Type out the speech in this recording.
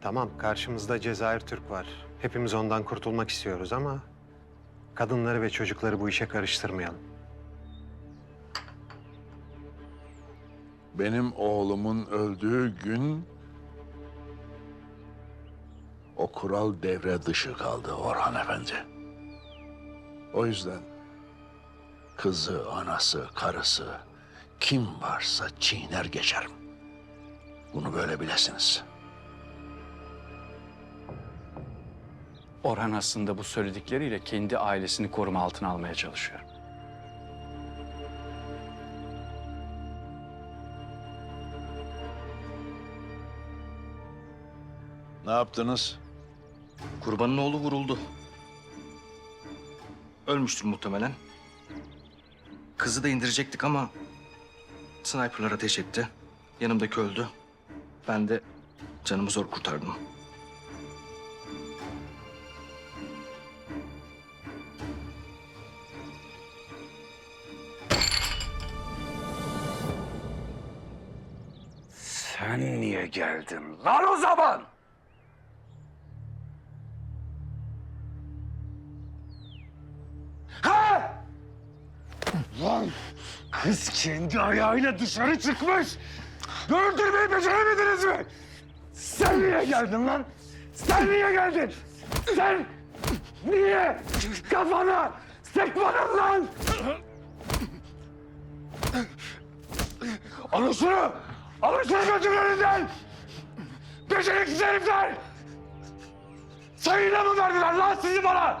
Tamam karşımızda Cezayir Türk var. Hepimiz ondan kurtulmak istiyoruz ama kadınları ve çocukları bu işe karıştırmayalım. Benim oğlumun öldüğü gün o kural devre dışı kaldı Orhan Efendi. O yüzden kızı, anası, karısı kim varsa çiğner geçerim. Bunu böyle bilesiniz. Orhan aslında bu söyledikleriyle kendi ailesini koruma altına almaya çalışıyor. Ne yaptınız? Kurbanın oğlu vuruldu. Ölmüştür muhtemelen. Kızı da indirecektik ama sniperlar ateş etti. Yanımdaki öldü. Ben de canımı zor kurtardım. Sen niye geldin lan o zaman? Ha? Lan kız kendi ayağıyla dışarı çıkmış. Öldürmeyi beceremediniz mi? Sen niye geldin lan? Sen niye geldin? Sen niye kafana sekmadın lan? Alın şunu gözümün önünden! Beceriksiz herifler! Sayıyla mı verdiler lan sizi bana?